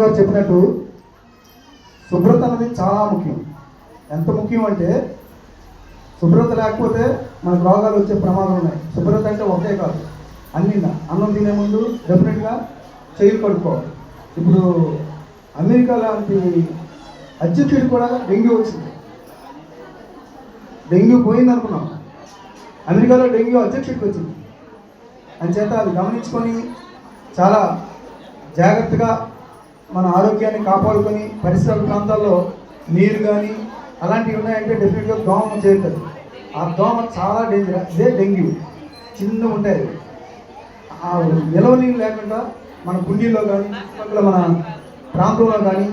గారు చెప్పినట్టు శుభ్రత అనేది చాలా ముఖ్యం. ఎంత ముఖ్యం అంటే శుభ్రత లేకపోతే మనకు రోగాలు వచ్చే ప్రమాదం ఉన్నాయి. శుభ్రత అంటే ఒకే కాదు అన్ని అన్నం తినే ముందు డెఫినెట్గా చేయి కడుక్కోవాలి. ఇప్పుడు అమెరికా లాంటి అధ్యక్షుడు కూడా డెంగ్యూ వచ్చింది. డెంగ్యూ పోయింది అనుకున్నాం. అమెరికాలో డెంగ్యూ అధ్యక్షుడికి వచ్చింది. అంచేత అది గమనించుకొని చాలా జాగ్రత్తగా మన ఆరోగ్యాన్ని కాపాడుకొని పరిసర ప్రాంతాల్లో నీరు కానీ అలాంటివి ఉన్నాయంటే డెఫినెట్గా దోమ చేరుతుంది. ఆ దోమ చాలా డేంజర్ ఇదే డెంగ్యూ. చిన్న ఉంటాయి ఆ నిలవ నీళ్ళు లేకుండా మన గుండీలో కానీ మన ప్రాంతంలో కానీ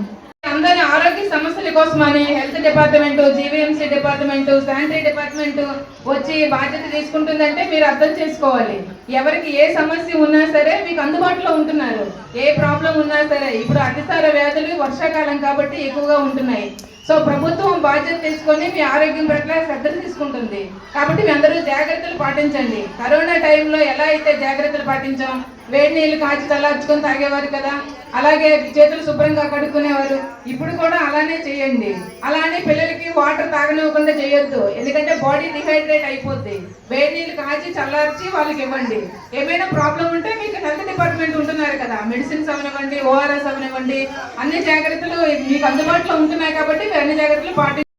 అందరి ఆరోగ్య సమస్యల కోసమని health department GVMC department sanitary department వచ్చి బాధ్యత తీసుకుంటుందంటే మీరు అర్థం చేసుకోవాలి. ఎవరికి ఏ సమస్య ఉన్నా సరే మీకు అందుబాటులో ఉంటున్నారు. ఏ ప్రాబ్లం ఉన్నా సరే ఇప్పుడు అతిసార వ్యాధులు వర్షాకాలం కాబట్టి ఎక్కువగా ఉంటున్నాయి. సో ప్రభుత్వం బాధ్యత తీసుకొని మీ ఆరోగ్యం పట్ల శ్రద్ధ తీసుకుంటుంది. కాబట్టి మీ అందరూ జాగ్రత్తలు పాటించండి. కరోనా టైంలో ఎలా అయితే జాగ్రత్తలు పాటించాం? వేడి నీళ్ళు కాచి తలార్చుకొని తాగేవారు కదా? అలాగే చేతులు శుభ్రంగా కడుక్కునేవారు. ఇప్పుడు కూడా అలానే చేయండి. అలానే పిల్లలకి వాటర్ తాగనివ్వకుండా చేయొద్దు. ఎందుకంటే బాడీ డిహైడ్రేట్ అయిపోద్ది. వేడి నీళ్ళు కాచి చల్లార్చి వాళ్ళకి ఇవ్వండి. ఏమైనా ప్రాబ్లం ఉంటే మీకు హెల్త్ డిపార్ట్మెంట్ ఉంటున్నారు కదా. మెడిసిన్స్ అవనివ్వండి ఓఆర్ఎస్ అవనివ్వండి అన్ని జాగ్రత్తలు మీకు అందుబాటులో ఉంటున్నాయి కాబట్టి అన్ని జాగ్రత్తలు పాటి